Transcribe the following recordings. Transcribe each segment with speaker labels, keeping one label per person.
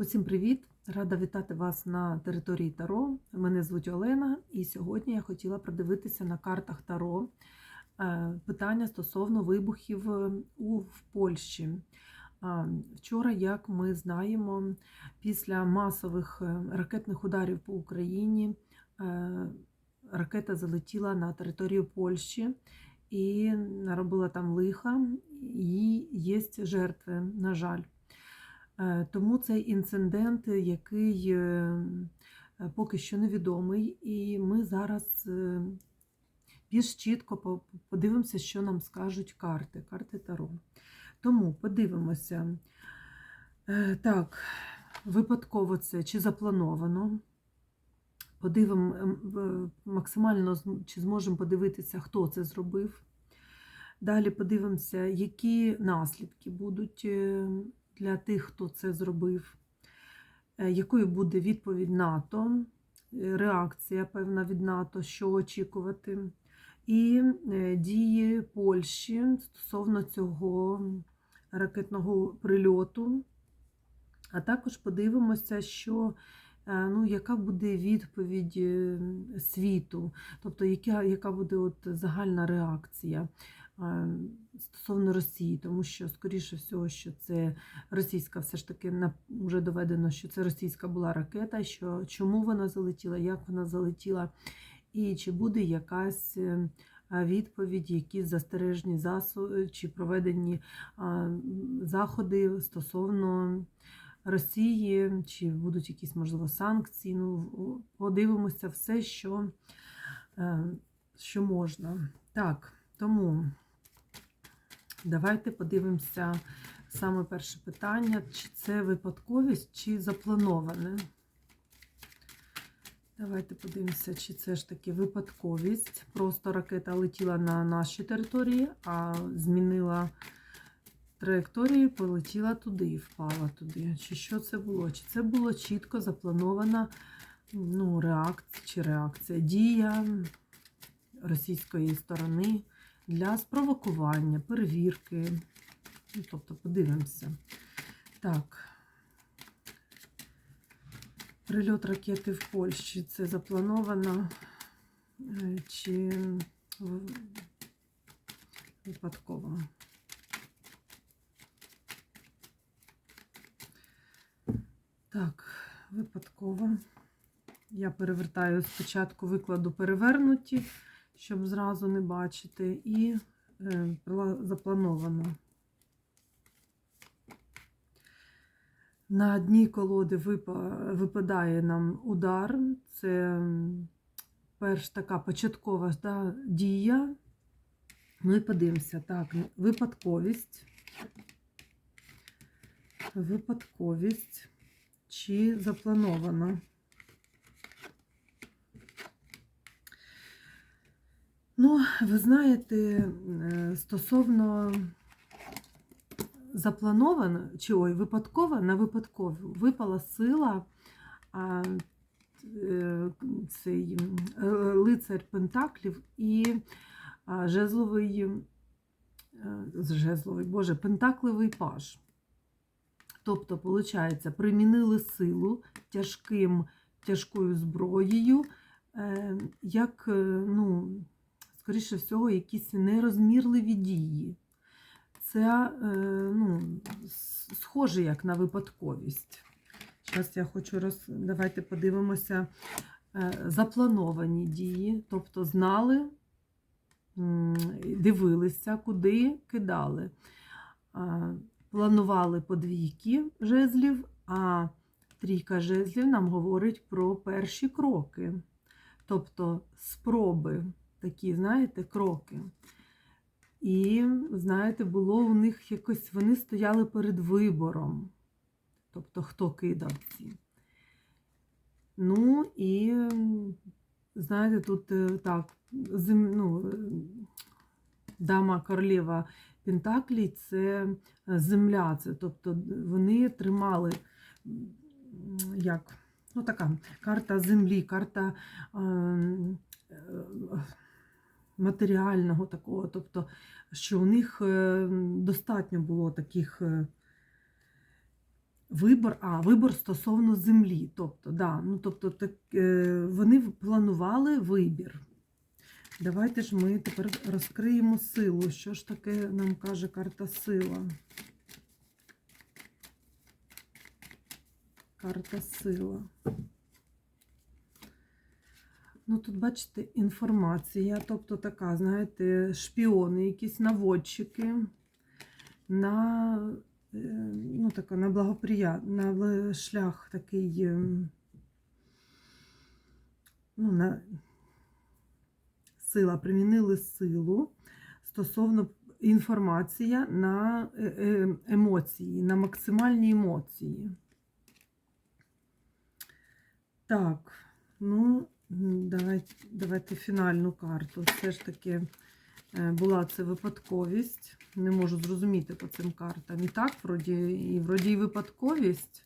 Speaker 1: Усім привіт! Рада вітати вас на території Таро. Мене звуть Олена, і сьогодні я хотіла продивитися на картах Таро е, питання стосовно вибухів е, у в Польщі. Вчора, як ми знаємо, після масових е, ракетних ударів по Україні е, ракета залетіла на територію Польщі і наробила там лиха, і є жертви, на жаль. Е, Тому цей інцидент, який е, поки що невідомий, і ми зараз е, більш чітко подивимося, що нам скажуть карти, карти Таро. Тому подивимося. Е, Так, випадково це чи заплановано. Подивимо максимально, чи зможемо подивитися, хто це зробив. Далі подивимося, які наслідки будуть е, для тих, хто це зробив, Е, якою буде відповідь НАТО, е, реакція певна від НАТО, що очікувати, і е, дії Польщі стосовно цього ракетного прильоту. А також подивимося, що ну, яка буде відповідь світу, тобто яка, яка буде от загальна реакція стосовно Росії, тому що, скоріше всього, що це російська, все ж таки вже доведено, що це російська була ракета, що чому вона залетіла, як вона залетіла, і чи буде якась е, відповідь, якісь застережні засоби чи проведені заходи стосовно Росії, чи будуть якісь, можливо, санкції. Ну, подивимося все, що, е, що можна. Так, тому давайте подивимося саме перше питання: чи це випадковість, чи заплановане. Давайте подивимося, чи це ж таки випадковість. Просто ракета летіла на нашій території, а змінила траєкторію, полетіла туди і впала туди. Чи що це було? Чи це було чітко запланована ну, реакція чи реакція, дія російської сторони для спровокування, перевірки. Ну, тобто, подивимося. Так. Прильот ракети в Польщі це заплановано е, чи випадково? Так, випадково. Я перевертаю спочатку викладу перевернуті, щоб зразу не бачити, і е, заплановано. На дні колоди випадає нам удар. Це перш така початкова да, дія. Ну і подивимося. Так, випадковість. Випадковість чи заплановано. Ну, ви знаєте, е, стосовно заплановано, чи ой, випадково на випадково випала сила а, е, цей е, лицар Пентаклів і жезловий, жезловий, Боже, Пентакливий паж. Тобто, виходить, примінили силу тяжким, тяжкою зброєю, як, ну, скоріше всього, якісь нерозмірливі дії. Це е, ну, схоже як на випадковість. Зараз я хочу роз... Давайте подивимося е, заплановані дії, тобто знали, дивилися, куди кидали. Планували подвійки жезлів, а трійка жезлів нам говорить про перші кроки. Тобто спроби, такі, знаєте, кроки. І, знаєте, було у них якось, вони стояли перед вибором. Тобто, хто кидав ці. Ну і, знаєте, тут е, так, зем, ну, дама королева Пентаклі це е, земля. Це, тобто вони тримали, як, ну така карта землі, карта. е, е, матеріального такого, тобто, що у них е, достатньо було таких е, Вибор, а, вибор стосовно землі. Тобто, да, ну, тобто так, е, вони планували вибір. Давайте ж ми тепер розкриємо силу. Що ж таке нам каже карта сила? Карта сила. Ну, тут, бачите, інформація, тобто така, знаєте, шпіони, якісь наводчики на, е, ну, така, на благоприя... на шлях такий, ем, ну, на сила, примінили силу стосовно інформація на е, е, емоції, на максимальні емоції. Так, ну, давайте, давайте фінальну карту. Все ж таки е, була це випадковість. Не можу зрозуміти по цим картам. І так, вроді, і вроді і випадковість,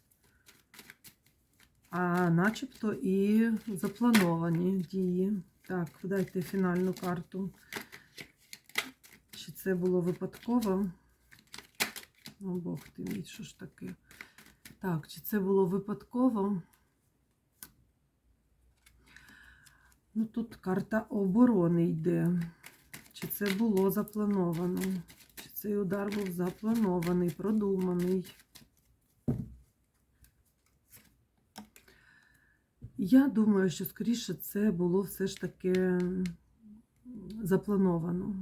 Speaker 1: а начебто і заплановані дії. Так, дайте фінальну карту. Чи це було випадково? О, Бог ти мій, що ж таке? Так, чи це було випадково? Ну, тут карта оборони йде. Чи це було заплановано? Чи цей удар був запланований, продуманий? Я думаю, що скоріше це було все ж таки заплановано.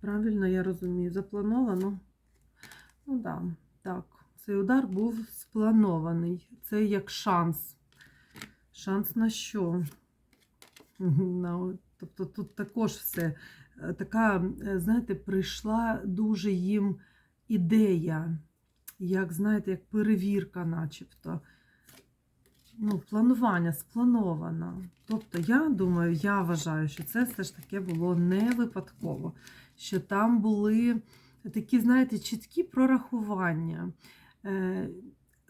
Speaker 1: Правильно я розумію, заплановано? Ну да, так. Цей удар був спланований. Це як шанс. Шанс на що? На, тобто тут також все. е, Така, е, знаєте, прийшла дуже їм ідея, як, знаєте, як перевірка, начебто. Ну, планування сплановано. Тобто, я думаю, я вважаю, що це все ж таки було не випадково. Що там були такі, знаєте, чіткі прорахування.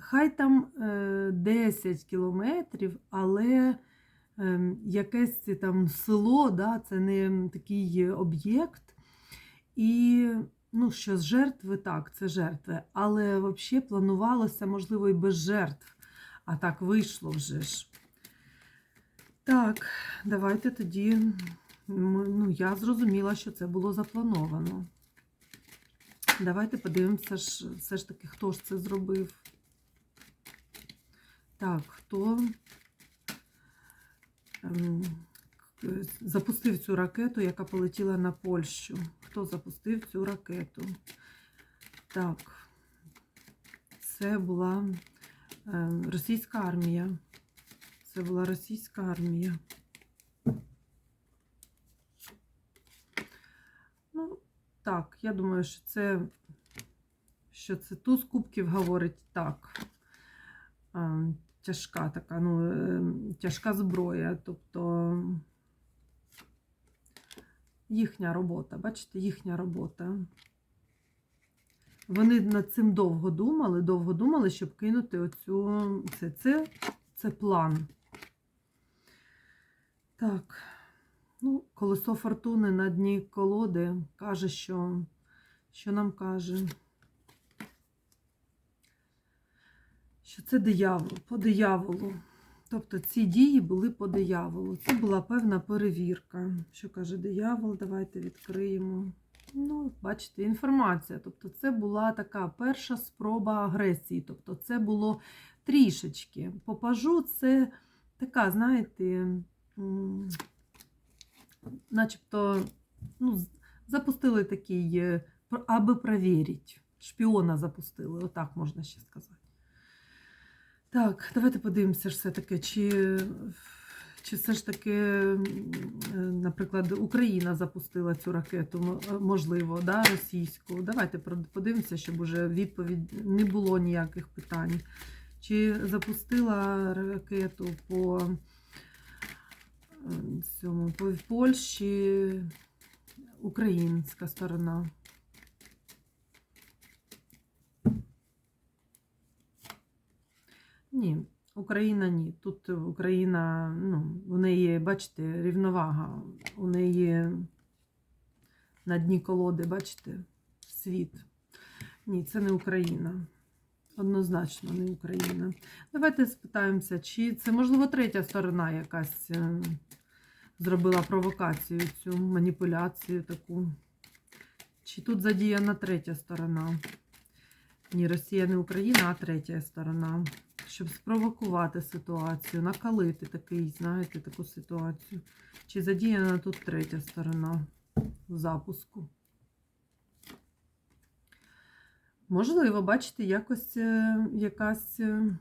Speaker 1: Е, Хай там е, 10 кілометрів, але е, якесь там село, да, це не такий об'єкт. І ну, що з жертви, так, це жертви. Але взагалі планувалося, можливо, і без жертв. А так вийшло вже ж. Так, давайте тоді. Ну, я зрозуміла, що це було заплановано. Давайте подивимося, все ж таки, хто ж це зробив. Так, хто ем, запустив цю ракету, яка полетіла на Польщу? Хто запустив цю ракету? Так, це була ем, російська армія. Це була російська армія. Ну, так, я думаю, що це, що це туз кубків говорить так. Тяжка така, ну, е, тяжка зброя. Тобто їхня робота, бачите, їхня робота. Вони над цим довго думали, довго думали, щоб кинути оцю. Це, це, це план. Так. Ну, колесо фортуни на дні колоди каже, що. Що нам каже? Що це диявол, по дияволу. Тобто ці дії були по дияволу. Це була певна перевірка. Що каже диявол? Давайте відкриємо. Ну, бачите, інформація. Тобто, це була така перша спроба агресії. Тобто, це було трішечки. Попажу, це така, знаєте, начебто, ну, запустили такий, е, аби перевірити. Шпіона запустили, отак можна ще сказати. Так, давайте подивимося ж все-таки, чи, чи все ж таки, наприклад, Україна запустила цю ракету, можливо, да, російську. Давайте подивимося, щоб уже відповідь не було ніяких питань. Чи запустила ракету по цьому по Польщі українська сторона? Ні, Україна ні. Тут Україна, ну, у неї, бачите, рівновага. У неї на дні колоди, бачите, світ. Ні, це не Україна. Однозначно не Україна. Давайте спитаємося, чи це, можливо, третя сторона якась е, зробила провокацію, цю маніпуляцію таку. Чи тут задіяна третя сторона? Ні, Росія не Україна, а третя сторона. Щоб спровокувати ситуацію, накалити такий, знаєте, таку ситуацію. Чи задіяна тут третя сторона в запуску? Можливо, бачите, якось е, якась. е,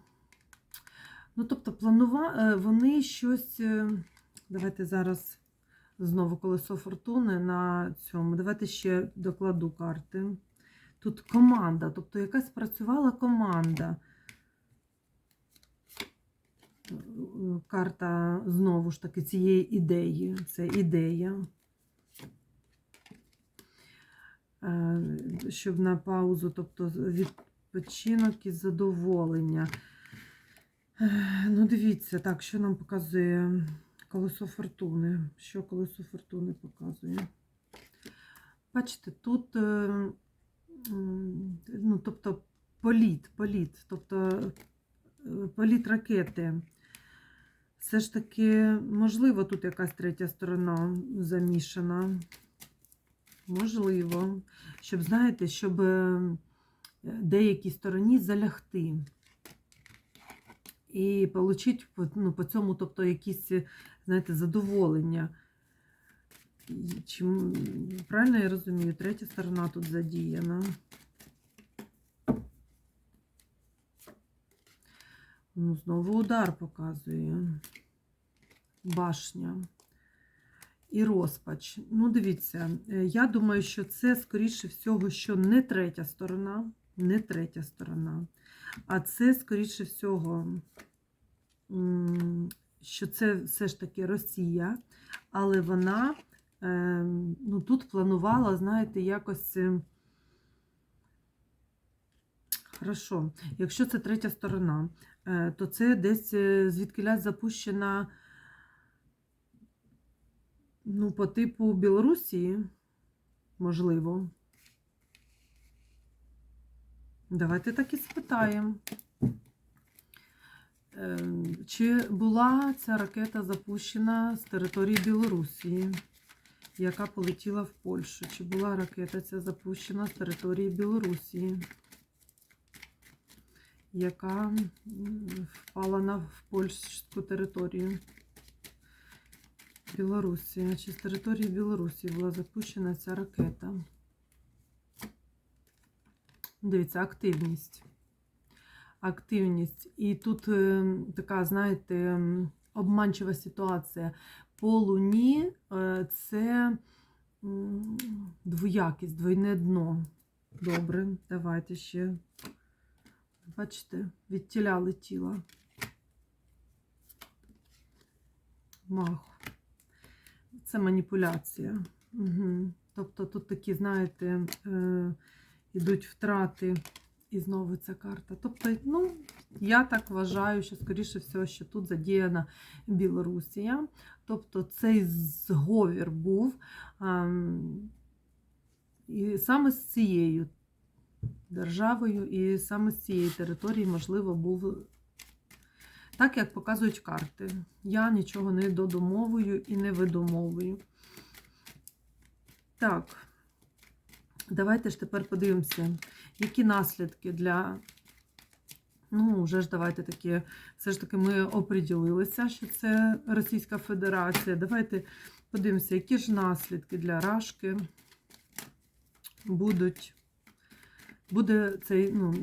Speaker 1: Ну, тобто, планува... е, вони щось. Давайте зараз знову колесо фортуни на цьому. Давайте ще докладу карти. Тут команда, тобто якась працювала команда. Е, Карта знову ж таки цієї ідеї. Це ідея. Е, Щоб на паузу, тобто відпочинок і задоволення. Е, Ну, дивіться, так, що нам показує колесо фортуни. Що колесо фортуни показує? Бачите, тут, е, ну, тобто, політ, політ, тобто політ ракети. Все ж таки, можливо, тут якась третя сторона замішана. Можливо. Щоб, знаєте, щоб е, деякій стороні залягти. І отримати ну, по цьому, тобто, якісь, знаєте, задоволення. І Чим, правильно я розумію, третя сторона тут задіяна. Ну, знову удар показує. Башня. І розпач. Ну, дивіться, е, я думаю, що це, скоріше всього, що не третя сторона, не третя сторона, а це, скоріше всього, що це все ж таки Росія, але вона е, ну, тут планувала, знаєте, якось. е, Хорошо, якщо це третя сторона, то це десь е, звідкилясь запущена ну, по типу Білорусі, можливо. Давайте так і спитаємо. Е, Чи була ця ракета запущена з території Білорусі, яка полетіла в Польщу? Чи була ракета ця запущена з території Білорусі? Яка впала на польську територію Білорусі. Чи з території Білорусі була запущена ця ракета? Дивіться, активність. Активність. І тут е, така, знаєте, обманчива ситуація. По луні е, це двоякість, двойне дно. Добре, давайте ще. Бачите, від тіля летіла. Мах. Це маніпуляція. Угу. Тобто тут такі, знаєте, е, йдуть втрати. І знову ця карта. Тобто, ну, я так вважаю, що, скоріше всього, що тут задіяна Білорусія. Тобто цей зговір був ем, і саме з цією державою, і саме з цієї території, можливо, був так, як показують карти. Я нічого не додумовую і не видумовую. Так, давайте ж тепер подивимося, які наслідки для. Ну, вже ж давайте такі, все ж таки ми оприділилися, що це Російська Федерація. Давайте подивимося, які ж наслідки для Рашки будуть буде цей, ну,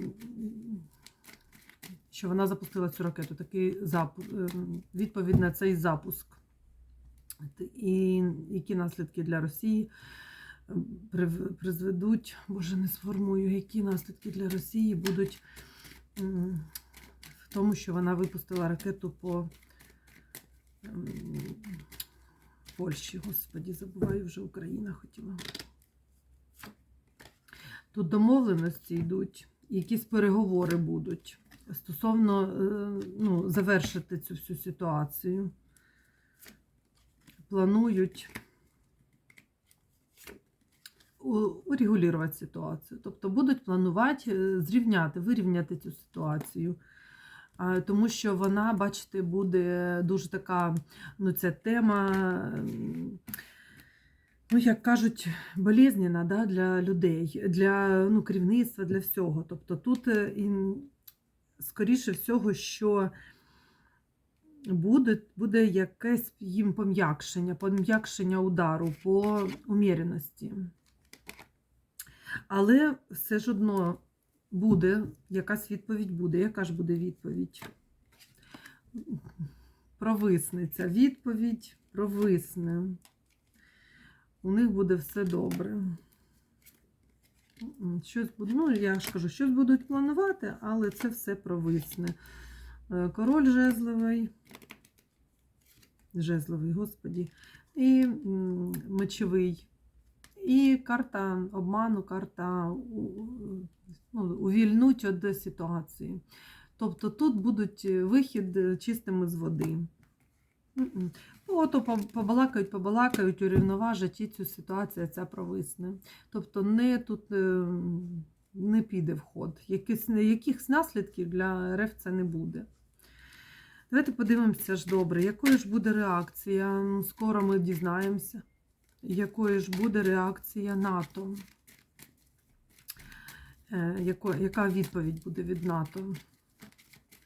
Speaker 1: що вона запустила цю ракету, такий запуск, відповідь на цей запуск. І які наслідки для Росії призведуть, боже, не сформую, які наслідки для Росії будуть в тому, що вона випустила ракету по Польщі. Господі, забуваю вже Україна хотіла. Тут домовленості йдуть, якісь переговори будуть стосовно е, ну, завершити цю всю ситуацію. Планують урегулювати ситуацію. Тобто будуть планувати е, зрівняти, вирівняти цю ситуацію. Тому що вона, бачите, буде дуже така, ну, ця тема, ну, як кажуть, болезненна да, для людей, для ну, керівництва, для всього. Тобто тут, е, і, скоріше всього, що буде, буде якесь їм пом'якшення, пом'якшення удару по уміреності. Але все ж одно буде, якась відповідь буде. Яка ж буде відповідь? Провисниця. Відповідь провисне. У них буде все добре. Щось ну, я ж кажу, щось будуть планувати, але це все провисне. Е, Король жезловий. Жезловий, господі. І мечовий. І карта обману, карта ну, увільнуть від ситуації. Тобто тут будуть е, вихід е, чистими з води. Ну, Ото побалакають, побалакають, урівноважать і цю ситуацію ця провисне. Тобто не тут е, не піде в ход. Якісь, якихось наслідків для РФ це не буде. Давайте подивимося ж добре, якою ж буде реакція. Скоро ми дізнаємося, якою ж буде реакція НАТО. Е, Яка відповідь буде від НАТО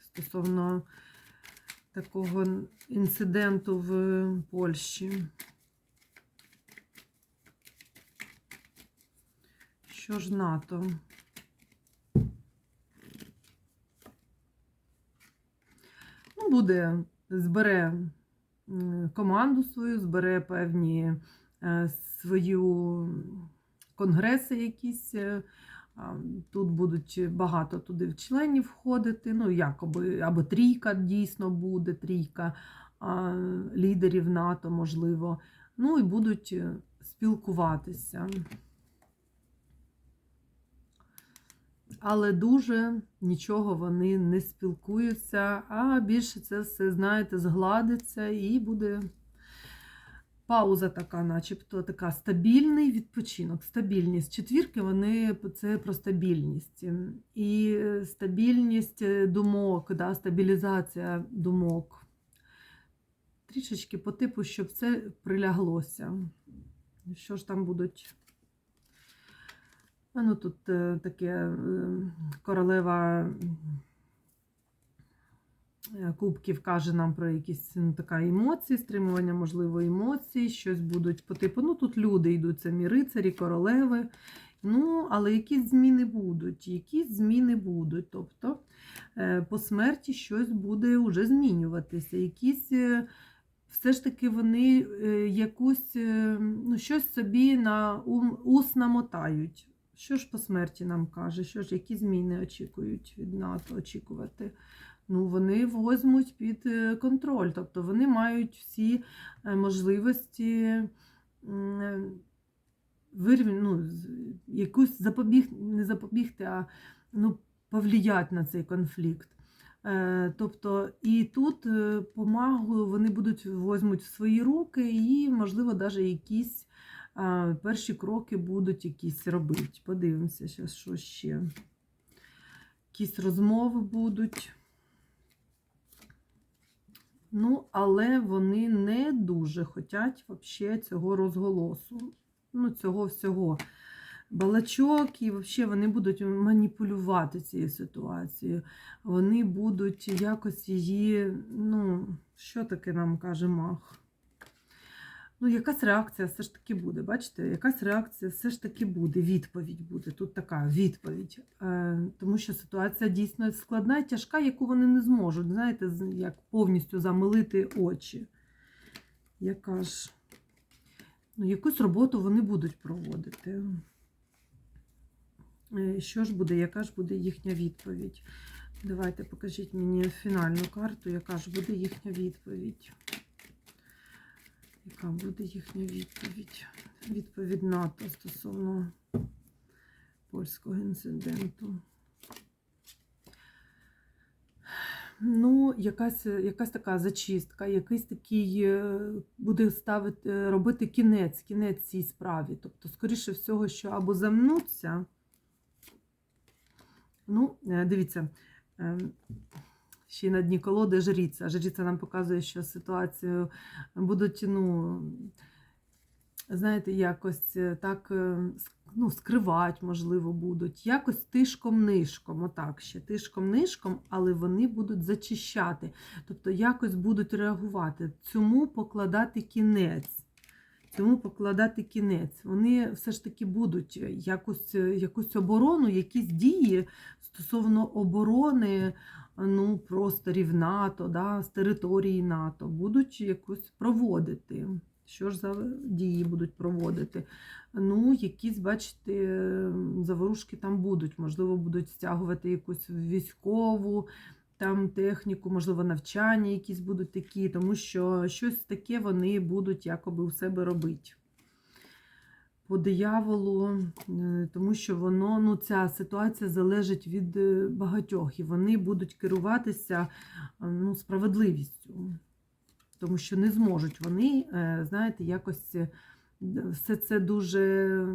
Speaker 1: стосовно такого інциденту в Польщі? Що ж НАТО? Ну, буде, збере команду свою, збере певні е, свою конгреси якісь. Тут будуть багато туди членів входити. Ну, якоби, або трійка дійсно буде, трійка лідерів НАТО, можливо. Ну і будуть е, спілкуватися. Але дуже нічого вони не спілкуються, а більше це все, знаєте, згладиться і буде пауза така, начебто така стабільний відпочинок. Стабільність. Четвірки вони це про стабільність. І стабільність думок, да, стабілізація думок. Трішечки по типу, щоб це приляглося. Що ж там будуть? Ну тут е, таке е, королева кубків каже нам про якісь ну, така емоції, стримування, можливо, емоцій, щось будуть по типу. Ну тут люди йдуть, самі рицарі, королеви. Ну, але якісь зміни будуть, якісь зміни будуть. Тобто е, по смерті щось буде вже змінюватися. Якісь е, все ж таки вони е, якусь, е, ну, щось собі на ум, ус намотають. Що ж по смерті нам каже? Що ж, які зміни очікують від НАТО очікувати? Ну, вони возьмуть під е, контроль, тобто вони мають всі е, можливості е, вирів... ну, якусь запобіг... не запобігти, а ну, повлияти на цей конфлікт. Тобто, і тут помагу вони будуть возьмуть в свої руки, і, можливо, навіть якісь перші кроки будуть якісь робити. Подивимося, що ще. Якісь розмови будуть. Ну, але вони не дуже хочуть вообще цього розголосу. Ну, цього всього. Балачок, і взагалі вони будуть маніпулювати цією ситуацією. Вони будуть якось її, ну, що таке нам каже мах? Ну, якась реакція все ж таки буде. Бачите, якась реакція все ж таки буде, відповідь буде. Тут така відповідь. Е, тому що ситуація дійсно складна і тяжка, яку вони не зможуть, знаєте, як повністю замилити очі. Яка ж, ну, якусь роботу вони будуть проводити. Е, Що ж буде, яка ж буде їхня відповідь? Давайте покажіть мені фінальну карту, яка ж буде їхня відповідь. Яка буде їхня відповідь? Відповідь НАТО стосовно польського інциденту. Ну якась, якась така зачистка, якийсь такий е, буде ставити, е, робити кінець, кінець цій справі. Тобто, скоріше всього, що або замнуться. Ну, е, дивіться, е, ще й на дні колоди жріця. Жріця нам показує, що ситуацію будуть, ну, знаєте, якось е, так е, ну, скривати, можливо, будуть. Якось тишком-нишком, отак ще тишком-нишком, але вони будуть зачищати. Тобто якось будуть реагувати. Цьому покладати кінець. Цьому покладати кінець. Вони все ж таки будуть якусь, якусь оборону, якісь дії стосовно оборони ну, просторів НАТО, да, з території НАТО, будуть якусь проводити. Що ж за дії будуть проводити? Ну, якісь, бачите, заворушки там будуть. Можливо, будуть стягувати якусь військову там техніку, можливо, навчання якісь будуть такі, тому що щось таке вони будуть якоби у себе робити. По дияволу, е, тому що воно, ну, ця ситуація залежить від е, багатьох, і вони будуть керуватися е, ну, справедливістю, тому що не зможуть вони, знаєте, якось все це дуже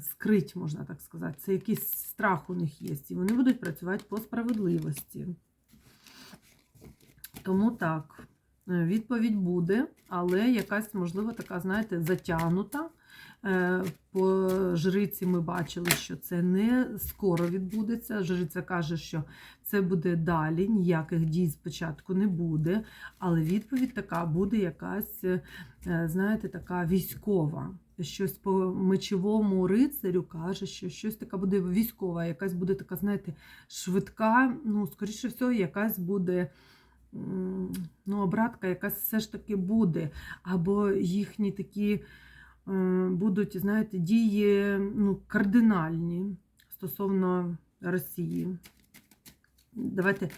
Speaker 1: скрить, можна так сказати. Це якийсь страх у них є, і вони будуть працювати по справедливості. Тому так, відповідь буде, але якась, можливо, така, знаєте, затягнута. Е, По жриці ми бачили, що це не скоро відбудеться. Жриця каже, що це буде далі, ніяких дій спочатку не буде. Але відповідь така буде якась, е, знаєте, така військова. Щось по мечовому рицарю каже, що щось така буде військова, якась буде така, знаєте, швидка, ну, скоріше всього, якась буде ну, обратка, якась все ж таки буде. Або їхні такі е, будуть, знаєте, дії ну, кардинальні стосовно Росії. Давайте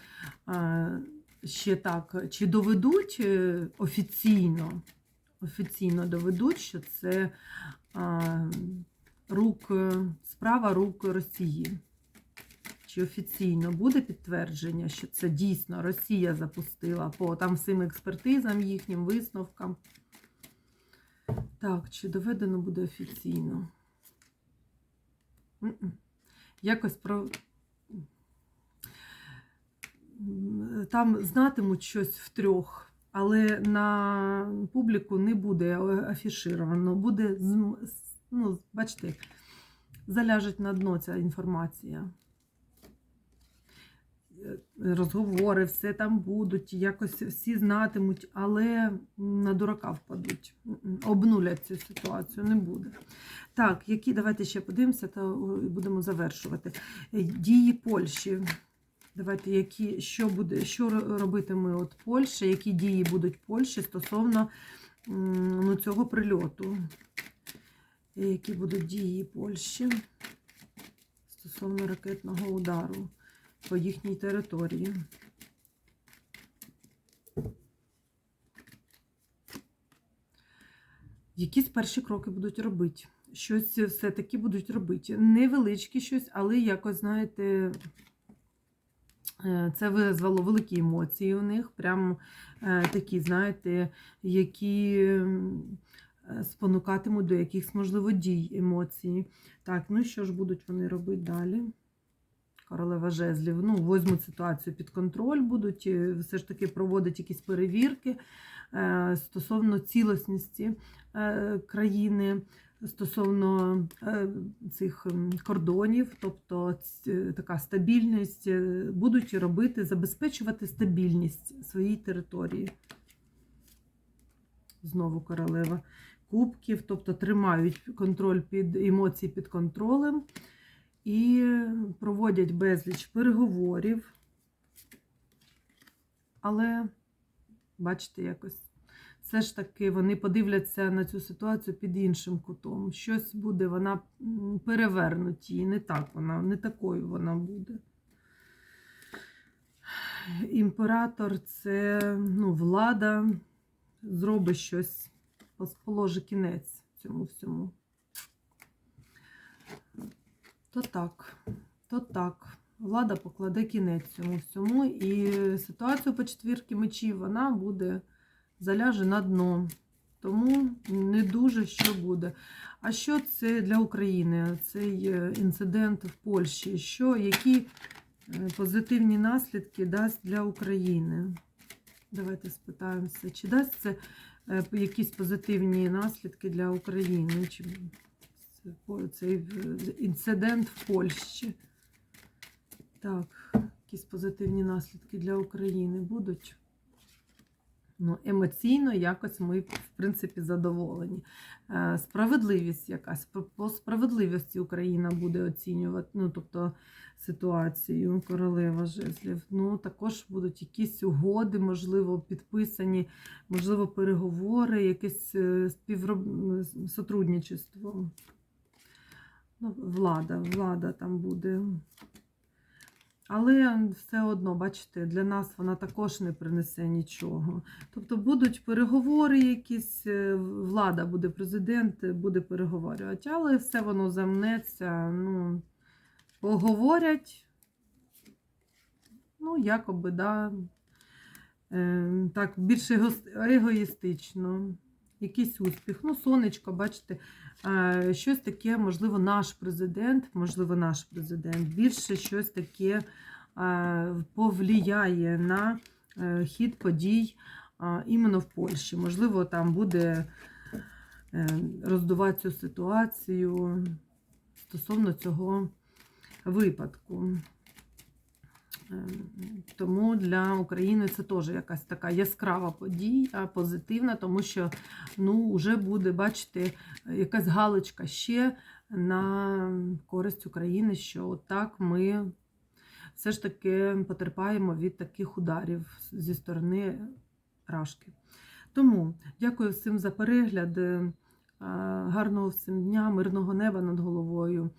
Speaker 1: е, ще так, чи доведуть е, офіційно, офіційно доведуть, що це рук, справа рук Росії. Чи офіційно буде підтвердження, що це дійсно Росія запустила по там всім експертизам, їхнім висновкам? Так, чи доведено буде офіційно? Якось про. Там знатимуть щось втрьох, але на публіку не буде афішировано. Буде, ну, бачите, заляжить на дно ця інформація. Е, Розговори, все там будуть, якось всі знатимуть, але на дурака впадуть, обнулять цю ситуацію, не буде. Так, які, давайте ще подивимося та будемо завершувати. Е, Дії Польщі. Давайте, які, що буде, що робитиме от Польща, які дії будуть Польщі стосовно ну, цього прильоту? Які будуть дії Польщі стосовно ракетного удару по їхній території? Якісь перші кроки будуть робити. Щось все-таки будуть робити. Невеличкі щось, але якось, знаєте, е, це визвало великі емоції у них. Прям е, такі, знаєте, які е, спонукатимуть до якихось, можливо, дій емоцій. Так, ну що ж будуть вони робити далі? Королева жезлів. Ну, візьмуть ситуацію під контроль, будуть все ж таки проводити якісь перевірки е, стосовно цілісності е, країни, стосовно е, цих кордонів, тобто така стабільність, будуть робити, забезпечувати стабільність своїй території. Знову королева кубків, тобто тримають контроль під емоції під контролем і проводять безліч переговорів. Але, бачите, якось все ж таки вони подивляться на цю ситуацію під іншим кутом. Щось буде, вона перевернуть її, не так вона, не такою вона буде. Імператор це ну, влада, зробить щось, положить кінець цьому всьому. То так, то так. влада покладе кінець цьому всьому, і ситуацію по четвірки мечів вона буде заляже на дно. Тому не дуже що буде. А що це для України? Цей е, інцидент в Польщі? Що, які е, позитивні наслідки дасть для України? Давайте спитаємося, чи дасть це е, якісь позитивні наслідки для України? Чи цей е, інцидент в Польщі? Так, якісь позитивні наслідки для України будуть? Ну, емоційно якось ми, в принципі, задоволені. Е, Справедливість якась. По- справедливості Україна буде оцінювати, ну, тобто ситуацію королева жезлів. Ну, також будуть якісь угоди, можливо, підписані, можливо, переговори, якесь е, співроб... сотрудничество. Ну, влада, влада там буде. Але все одно, бачите, для нас вона також не принесе нічого. Тобто будуть переговори якісь, е, влада буде, президент буде переговорювати, але все воно замнеться, ну, поговорять, ну, якоби, да, е, так, більш его- егоїстично. Якийсь успіх. Ну, сонечко, бачите, е, щось таке, можливо, наш президент, можливо, наш президент, більше щось таке е, повлияє на е, хід подій іменно в Польщі. Можливо, там буде роздувати цю ситуацію стосовно цього випадку. Е, Тому для України це теж якась така яскрава подія, позитивна, тому що ну, вже буде, бачите, якась галочка ще на користь України, що так ми все ж таки потерпаємо від таких ударів зі сторони Рашки. Тому дякую всім за перегляд. Е, Гарного всім дня, мирного неба над головою.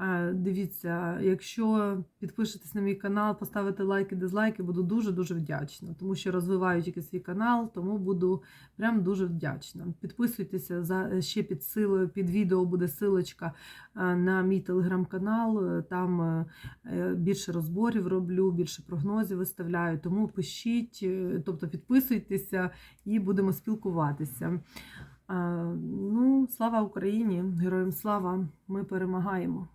Speaker 1: Е, Дивіться, якщо підпишетесь на мій канал, поставите лайки, дизлайки, буду дуже-дуже вдячна, тому що розвиваю тільки свій канал, тому буду прям дуже вдячна. Підписуйтеся за ще під силою, під відео буде силочка е, на мій телеграм-канал. е, Там е, е, більше розборів роблю, більше прогнозів виставляю. Тому пишіть, е, тобто підписуйтеся і будемо спілкуватися. Е, Ну, слава Україні! Героям слава! Ми перемагаємо!